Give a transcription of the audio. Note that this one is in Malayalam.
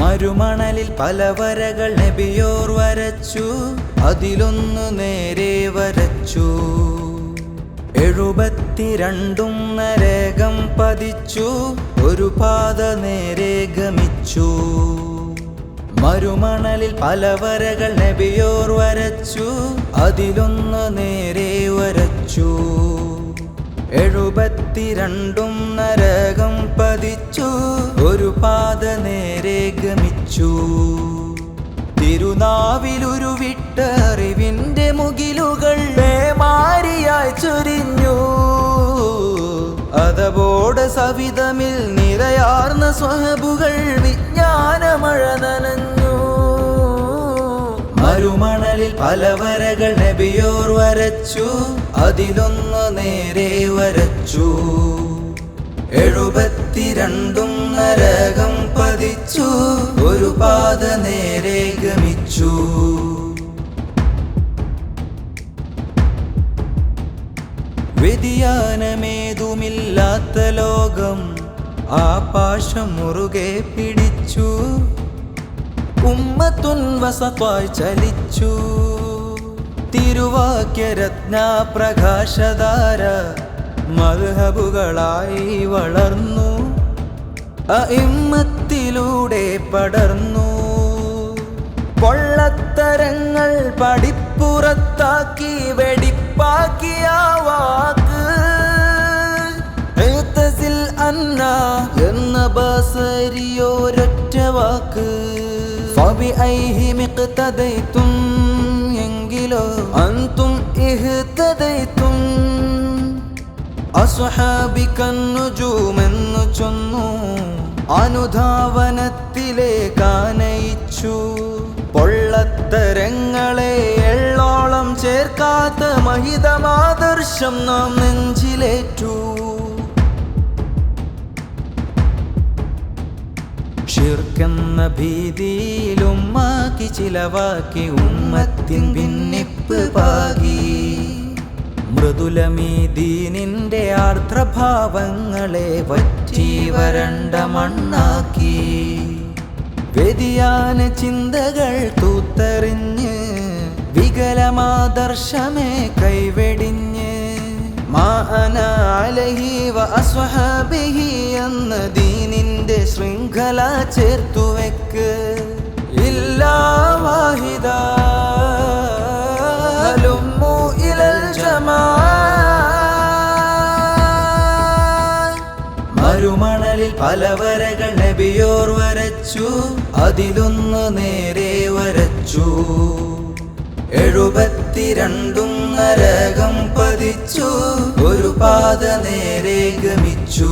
മരുമണലിൽ പല വരകൾ നബിയോർ വരച്ചു. അതിലൊന്നു നേരെ വരച്ചു. എഴുപത്തിരണ്ടും നരകം പതിച്ചു. ഒരു പാത നേരെ ഗമിച്ചു. മരുമണലിൽ പല വരകൾ നബിയോർ വരച്ചു. അതിലൊന്ന് നേരെ വരച്ചു. എഴുപത്തിരണ്ടും നരകം ഗമിച്ചു വിട്ടറിവിന്റെ അറിവിന്റെ മുകിലുകൾ മാരിയായി ചൊരിഞ്ഞു. അതബോടെ സവിതമിൽ നിറയാർന്ന സ്വഹബുകൾ വിജ്ഞാനമഴ നനഞ്ഞു. മരുമണലിൽ പലവരകൾ നബിയോർ വരച്ചു അതിലൊന്ന് നേരെ വരച്ചു. എഴുപത്തിരണ്ടും നരകം പാത നേരെ ഗമിച്ചു. വ്യതിയാനമേതുമില്ലാത്ത ലോകം ആ പാശം മുറുകെ പിടിച്ചു. ഉമ്മത്തുൻ വസത്വായി ചലിച്ചു. തിരുവാക്യരത്ന പ്രകാശധാര മധുഹബുകളായി വളർന്നു. അയിമ്മത്തിലൂടെ പടർന്നു. കൊള്ളത്തരങ്ങൾ പടിപ്പുറത്താക്കി വെടിപ്പാക്കിയ വാക്ക്. എഴുത്തസിൽ അന്ന എന്ന ബസരിയോരൊറ്റ വാക്ക്. ഫബി ഐഹി തതയ്ത്തും എങ്കിലോ അന്തും ഇഹ്തദൈതും. അസ്ഹാബിക്കന്നുജൂമെന്നു ചൊന്നു. അനുധാവനത്തിലേക്കാനയിച്ചു പൊള്ളത്തരങ്ങളെ എള്ളോളം ചേർക്കാത്ത മഹിതമാദർശം നാം നെഞ്ചിലേറ്റു. ഷിർക്കെന്ന ഭീതിയിലുമ്മാക്കി ചിലവാക്കി ഉമ്മത്തിൻ ഭിന്നിപ്പ് മൃദുലമീ ദീനിന്റെ ആർദ്രഭാവങ്ങളെ വറ്റി വരണ്ട മണ്ണാക്കി. വ്യതിയാന ചിന്തകൾ തൂത്തെറിഞ്ഞ് വികലമാദർശമേ കൈവെടിഞ്ഞ്. എന്ന ദീനിന്റെ ശൃംഖല ചേർത്തുവെക്ക്. ഇല്ലാ വാഹിദ മരുമണലിൽ പല വരകൾ നബിയോർ വരച്ചു. അതിലൊന്ന് നേരെ വരച്ചു. എഴുപത്തിരണ്ടും നരകം പതിച്ചു. ഒരു പാത നേരെ ഗമിച്ചു.